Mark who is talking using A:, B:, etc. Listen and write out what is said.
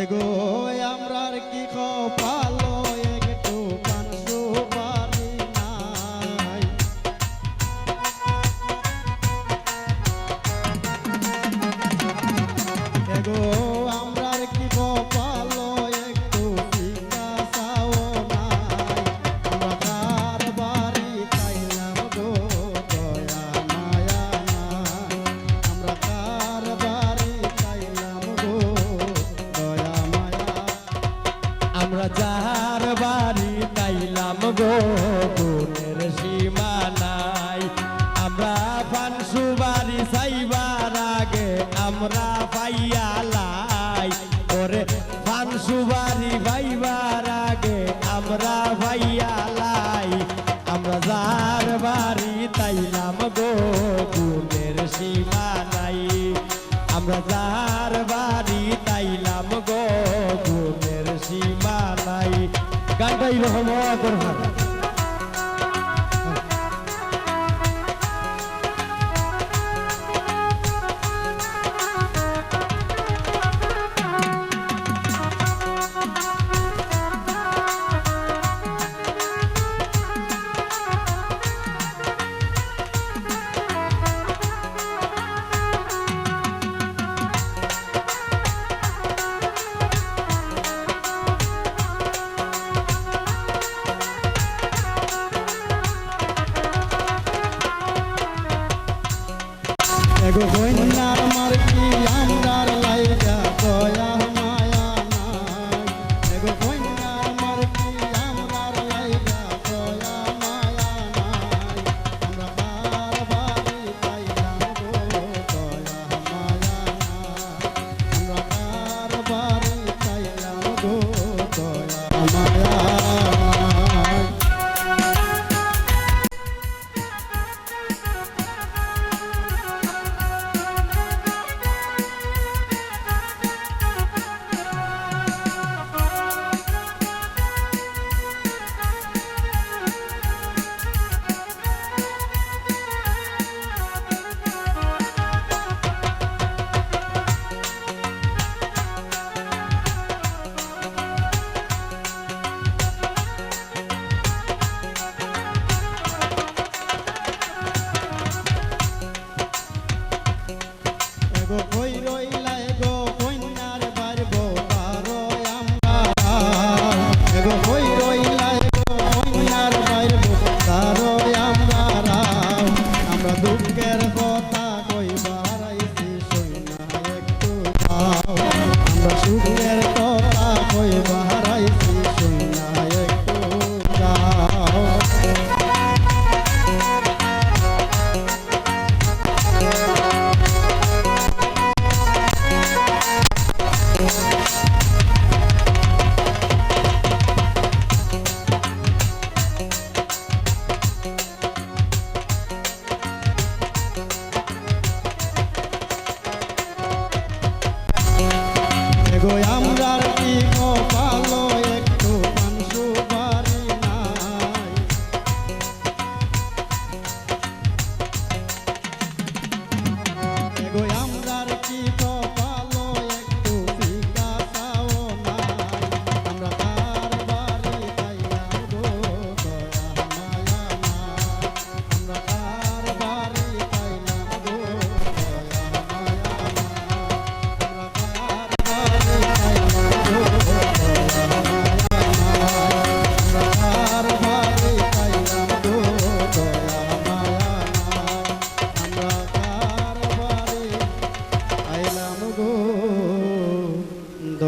A: এগো আমরার কি কপালো? একটু পানসু পারি নাই। এগো তাইলাম গো, গুণের সীমা নাই। আমরা পানসু বাড়ি চাইবার আগে আমরা পাইয়ালাই ওরে পানসু বাড়ি পাইবার আগে আমরা পাইয়ালাই আমরা যার বাড়ি তাইলাম গো, গুণের সীমা নাই। আমরা যার গানটা এরকম দরকার এগো বন্যার মার কি আমরার
B: লাইগা কয়া